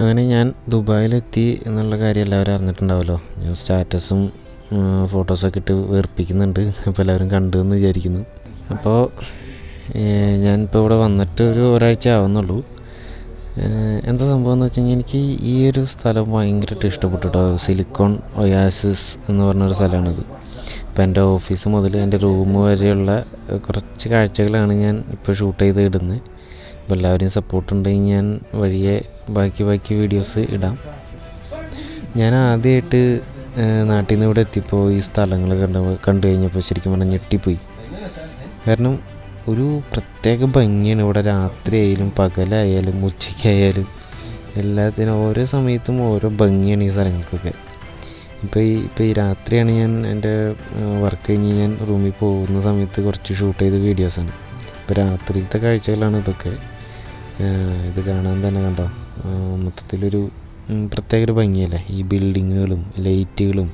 അങ്ങനെ ഞാൻ ദുബായിലെത്തി എന്നുള്ള കാര്യം എല്ലാവരും അറിഞ്ഞിട്ടുണ്ടാവുമല്ലോ ഞാൻ സ്റ്റാറ്റസും ഫോട്ടോസൊക്കെ ഇട്ട് വേർപ്പിക്കുന്നുണ്ട് അപ്പോൾ എല്ലാവരും കണ്ടു എന്ന് വിചാരിക്കുന്നു അപ്പോൾ ഞാനിപ്പോൾ ഇവിടെ വന്നിട്ട് ഒരു ഒരാഴ്ച ആവുന്നുള്ളൂ. എന്താ സംഭവം എന്ന് വെച്ച് കഴിഞ്ഞാൽ എനിക്ക് ഈ ഒരു സ്ഥലം ഭയങ്കരമായിട്ട് ഇഷ്ടപ്പെട്ടു കേട്ടോ സിലിക്കോൺ ഒയാസിസ് എന്ന് പറഞ്ഞൊരു സ്ഥലമാണിത്. ഇപ്പോൾ എന്റെ ഓഫീസ് മുതൽ എന്റെ റൂം വരെയുള്ള കുറച്ച് കാഴ്ചകളാണ് ഞാൻ ഇപ്പോൾ ഷൂട്ട് ചെയ്ത് ഇടുന്നത്. അപ്പോൾ എല്ലാവരെയും സപ്പോർട്ട് ഉണ്ടെങ്കിൽ ഞാൻ വഴിയെ ബാക്കി ബാക്കി വീഡിയോസ് ഇടാം. ഞാൻ ആദ്യമായിട്ട് നാട്ടിൽ നിന്ന് ഇവിടെ എത്തിയപ്പോൾ ഈ സ്ഥലങ്ങൾ കണ്ട കണ്ടു കഴിഞ്ഞപ്പോൾ ശരിക്കും പറഞ്ഞാൽ ഞെട്ടിപ്പോയി. കാരണം ഒരു പ്രത്യേക ഭംഗിയാണ് ഇവിടെ രാത്രിയായാലും പകലായാലും ഉച്ചയ്ക്കായാലും എല്ലാത്തിനും ഓരോ സമയത്തും ഓരോ ഭംഗിയാണ് ഈ സ്ഥലങ്ങൾക്കൊക്കെ. ഇപ്പോൾ ഈ ഇപ്പോൾ ഈ രാത്രിയാണ് ഞാൻ എന്റെ വർക്ക് കഴിഞ്ഞ് ഞാൻ റൂമിൽ പോകുന്ന സമയത്ത് കുറച്ച് ഷൂട്ട് ചെയ്ത വീഡിയോസാണ് ഇപ്പോൾ രാത്രിയിലത്തെ കാഴ്ചകളാണ് ഇതൊക്കെ. ഇത് കാണാൻ തന്നെ കണ്ടോ? മൊത്തത്തിലൊരു പ്രത്യേക ഒരു ഭംഗിയല്ലേ? ഈ ബിൽഡിങ്ങുകളും ലൈറ്റുകളും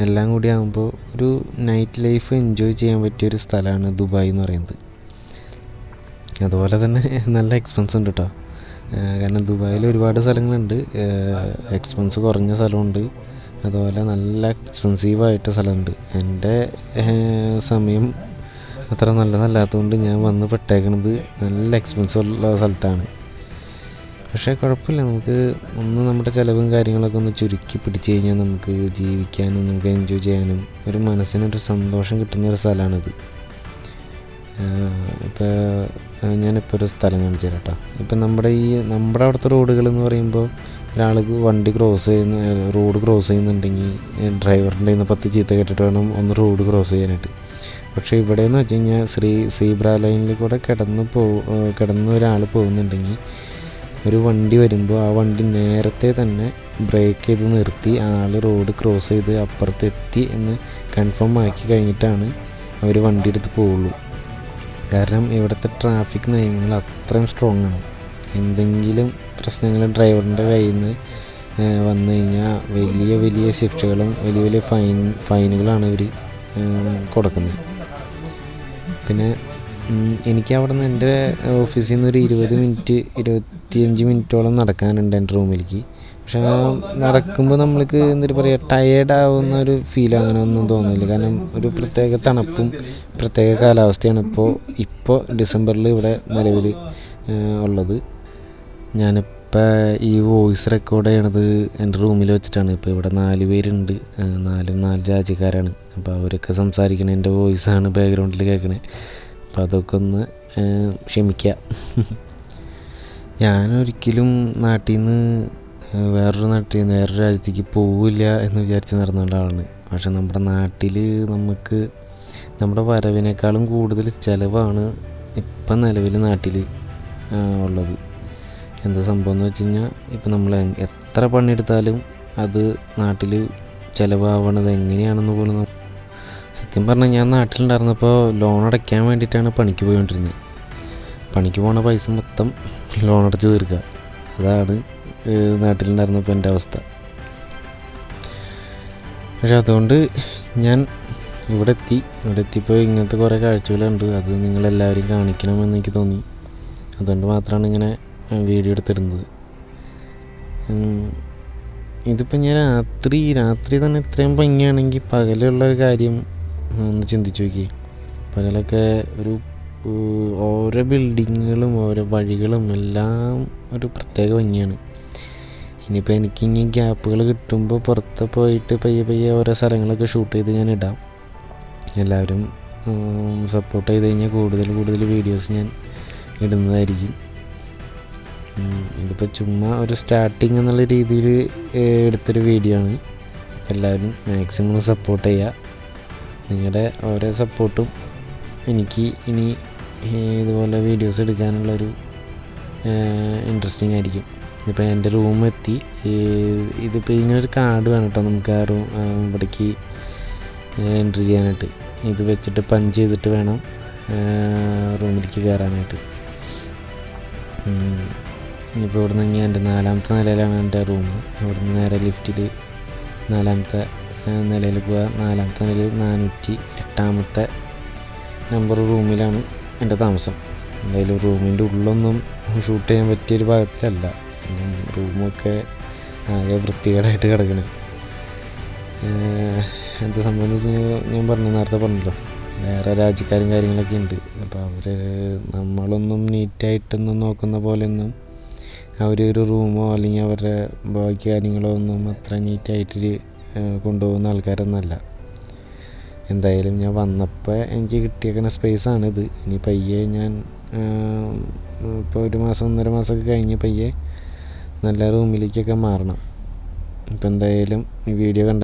എല്ലാം കൂടി ആകുമ്പോൾ ഒരു നൈറ്റ് ലൈഫ് എൻജോയ് ചെയ്യാൻ പറ്റിയ ഒരു സ്ഥലമാണ് ദുബായ് എന്ന് പറയുന്നത്. അതുപോലെ തന്നെ നല്ല എക്സ്പെൻസ് ഉണ്ട് കേട്ടോ കാരണം ദുബായിൽ ഒരുപാട് സ്ഥലങ്ങളുണ്ട്. എക്സ്പെൻസ് കുറഞ്ഞ സ്ഥലമുണ്ട്. അതുപോലെ നല്ല എക്സ്പെൻസീവായിട്ട് സ്ഥലമുണ്ട്. എന്റെ സമയം അത്ര നല്ലതല്ലാത്തതുകൊണ്ട് ഞാൻ വന്ന് പെട്ടേക്കണത് നല്ല എക്സ്പെൻസ് ഉള്ള സ്ഥലത്താണ്. പക്ഷേ കുഴപ്പമില്ല. നമുക്ക് ഒന്ന് നമ്മുടെ ചിലവും കാര്യങ്ങളൊക്കെ ഒന്ന് ചുരുക്കി പിടിച്ചു കഴിഞ്ഞാൽ നമുക്ക് ജീവിക്കാനും നമുക്ക് എൻജോയ് ചെയ്യാനും ഒരു മനസ്സിനൊരു സന്തോഷം കിട്ടുന്ന ഒരു സ്ഥലമാണിത്. ഇപ്പോൾ ഞാനിപ്പോൾ ഒരു സ്ഥലം കാണിച്ചു തരാം കേട്ടോ ഇപ്പം നമ്മുടെ ഈ നമ്മുടെ അവിടുത്തെ റോഡുകൾ എന്ന് പറയുമ്പോൾ ഒരാൾക്ക് വണ്ടി ക്രോസ് ചെയ്യുന്ന റോഡ് ക്രോസ് ചെയ്യുന്നുണ്ടെങ്കിൽ ഡ്രൈവറിന്റെ നിന്ന് പത്ത് ചീത്ത കേട്ടിട്ട് വേണം ഒന്ന് റോഡ് ക്രോസ് ചെയ്യാനായിട്ട്. പക്ഷേ ഇവിടെ എന്ന് വെച്ച് കഴിഞ്ഞാൽ ശ്രീ സീബ്ര ലൈനിൽ കൂടെ കിടന്ന് പോ കിടന്ന് ഒരാൾ പോകുന്നുണ്ടെങ്കിൽ ഒരു വണ്ടി വരുമ്പോൾ ആ വണ്ടി നേരത്തെ തന്നെ ബ്രേക്ക് ചെയ്ത് നിർത്തി ആൾ റോഡ് ക്രോസ് ചെയ്ത് അപ്പുറത്ത് എത്തി എന്ന് കൺഫേം ആക്കി കഴിഞ്ഞിട്ടാണ് അവർ വണ്ടി എടുത്ത് പോവുള്ളൂ. കാരണം ഇവിടുത്തെ ട്രാഫിക് നിയമങ്ങൾ അത്രയും സ്ട്രോങ് ആണ്. എന്തെങ്കിലും പ്രശ്നങ്ങൾ ഡ്രൈവറിന്റെ കയ്യിൽ നിന്ന് വന്നു കഴിഞ്ഞാൽ വലിയ വലിയ ശിക്ഷകളും വലിയ വലിയ ഫൈൻ ഫൈനുകളാണ് ഇവർ കൊടുക്കുന്നത്. പിന്നെ എനിക്ക് അവിടെ നിന്ന് എന്റെ ഓഫീസിൽ നിന്ന് ഒരു ഇരുപത് മിനിറ്റ് ഇരുപത്തിയഞ്ച് മിനിറ്റോളം നടക്കാനുണ്ട് എന്റെ റൂമിലേക്ക്. പക്ഷേ ആ നടക്കുമ്പോൾ നമ്മൾക്ക് എന്തൊരു പറയുക ടയേർഡ് ആവുന്ന ഒരു ഫീൽ അങ്ങനെ ഒന്നും തോന്നില്ല കാരണം ഒരു പ്രത്യേക തണുപ്പും പ്രത്യേക കാലാവസ്ഥയാണ് ഇപ്പോൾ ഇപ്പോൾ ഡിസംബറിൽ ഇവിടെ നിലവിൽ ഉള്ളത്. ഞാനിപ്പോൾ ഈ വോയിസ് റെക്കോർഡ് ചെയ്യണത് എന്റെ റൂമിൽ വെച്ചിട്ടാണ്. ഇപ്പോൾ ഇവിടെ നാല് പേരുണ്ട്. നാലും നാല് രാജ്യക്കാരാണ്. അപ്പോൾ അവരൊക്കെ സംസാരിക്കണേ എന്റെ വോയിസാണ് ബാക്ക്ഗ്രൗണ്ടിൽ കേൾക്കണേ അപ്പോൾ അതൊക്കെ ഒന്ന് ക്ഷമിക്കുക ഞാനൊരിക്കലും നാട്ടിൽ നിന്ന് വേറൊരു നാട്ടിൽ നിന്ന് വേറൊരു രാജ്യത്തേക്ക് പോവില്ല എന്ന് വിചാരിച്ച് നടന്നുകൊണ്ട ആളാണ്. പക്ഷെ നമ്മുടെ നാട്ടിൽ നമുക്ക് നമ്മുടെ വരവിനേക്കാളും കൂടുതൽ ചിലവാണ് ഇപ്പം നിലവിൽ നാട്ടിൽ ഉള്ളത്. എന്താ സംഭവം എന്ന് വെച്ച് കഴിഞ്ഞാൽ ഇപ്പം നമ്മൾ എത്ര പണിയെടുത്താലും അത് നാട്ടിൽ ചിലവാവണത് എങ്ങനെയാണെന്ന് പോലും സത്യം പറഞ്ഞാൽ ഞാൻ നാട്ടിലുണ്ടായിരുന്നപ്പോൾ ലോൺ അടയ്ക്കാൻ വേണ്ടിയിട്ടാണ് പണിക്ക് പോയിക്കൊണ്ടിരുന്നത് പണിക്ക് പോണ പൈസ മൊത്തം ലോൺ അടച്ച് തീർക്കുക അതാണ് നാട്ടിലുണ്ടായിരുന്നപ്പോൾ എന്റെ അവസ്ഥ. പക്ഷെ അതുകൊണ്ട് ഞാൻ ഇവിടെ എത്തി ഇവിടെ എത്തിയപ്പോൾ ഇങ്ങനത്തെ കുറേ കാഴ്ചകളുണ്ട്. അത് നിങ്ങളെല്ലാവരും കാണിക്കണമെന്ന് എനിക്ക് തോന്നി. അതുകൊണ്ട് മാത്രമാണ് ഇങ്ങനെ വീഡിയോ എടുത്തിരുന്നത്. ഇതിപ്പോൾ ഞാൻ രാത്രി രാത്രി തന്നെ ഇത്രയും ഭംഗിയാണെങ്കിൽ പകലുള്ള ഒരു കാര്യം ഒന്ന് ചിന്തിച്ച് നോക്കി. പകലൊക്കെ ഒരു ഓരോ ബിൽഡിങ്ങുകളും ഓരോ വഴികളും എല്ലാം ഒരു പ്രത്യേക ഭംഗിയാണ്. ഇനിയിപ്പോൾ എനിക്ക് ഇനി ഗ്യാപ്പുകൾ കിട്ടുമ്പോൾ പുറത്ത് പോയിട്ട് പയ്യെ പയ്യെ ഓരോ സ്ഥലങ്ങളൊക്കെ ഷൂട്ട് ചെയ്ത് ഞാൻ ഇടാം. എല്ലാവരും സപ്പോർട്ട് ചെയ്ത് കഴിഞ്ഞാൽ കൂടുതൽ കൂടുതൽ വീഡിയോസ് ഞാൻ ഇടുന്നതായിരിക്കും. ഇതിപ്പോൾ ചുമ്മാ ഒരു സ്റ്റാർട്ടിങ് എന്നുള്ള രീതിയിൽ എടുത്തൊരു വീഡിയോ ആണ്. എല്ലാവരും മാക്സിമം സപ്പോർട്ട് ചെയ്യുക നിങ്ങളുടെ ഓരോ സപ്പോർട്ടും എനിക്ക് ഇനി ഇതുപോലെ വീഡിയോസ് എടുക്കാനുള്ളൊരു ഇൻട്രസ്റ്റിംഗ് ആയിരിക്കും. ഇപ്പോൾ എന്റെ റൂം എത്തി. ഇതിപ്പോൾ ഇങ്ങനൊരു കാർഡ് വേണം കേട്ടോ നമുക്ക് ആ റൂം ഇവിടേക്ക് എൻട്രി ചെയ്യാനായിട്ട്. ഇത് വെച്ചിട്ട് പഞ്ച് ചെയ്തിട്ട് വേണം റൂമിലേക്ക് കയറാനായിട്ട് ഇപ്പോൾ ഇവിടുന്ന് ഞാൻ എന്റെ നാലാമത്തെ നിലയിലാണ് എന്റെ റൂം ഇവിടുന്ന് നേരെ ലിഫ്റ്റിൽ നാലാമത്തെ നിലയിൽ പോവുക. നാലാമത്തെ നിലയിൽ നാനൂറ്റി എട്ടാമത്തെ നമ്പർ റൂമിലാണ് എന്റെ താമസം. എന്തായാലും റൂമിന്റെ ഉള്ളൊന്നും ഷൂട്ട് ചെയ്യാൻ പറ്റിയൊരു ഭാഗത്തല്ല. റൂമൊക്കെ ആകെ വൃത്തികേടായിട്ട് കിടക്കണേ. എന്ത് കഴിഞ്ഞാൽ ഞാൻ പറഞ്ഞു നേരത്തെ പറഞ്ഞല്ലോ. വേറെ രാജ്യക്കാരും കാര്യങ്ങളൊക്കെ ഉണ്ട്. അപ്പോൾ അവർ നമ്മളൊന്നും നീറ്റായിട്ടൊന്നും നോക്കുന്ന പോലെയൊന്നും അവർ ഒരു റൂമോ അല്ലെങ്കിൽ അവരുടെ ബാക്കി കാര്യങ്ങളോ ഒന്നും അത്ര നീറ്റായിട്ട് കൊണ്ടുപോകുന്ന ആൾക്കാരൊന്നുമല്ല. എന്തായാലും ഞാൻ വന്നപ്പോൾ എനിക്ക് കിട്ടിയേക്കുന്ന സ്പേസാണിത് ഇനി പയ്യെ ഞാൻ ഇപ്പോൾ ഒരു മാസം ഒന്നര മാസമൊക്കെ കഴിഞ്ഞ് പയ്യെ നല്ല റൂമിലേക്കൊക്കെ മാറണം. ഇപ്പം എന്തായാലും ഈ വീഡിയോ കണ്ട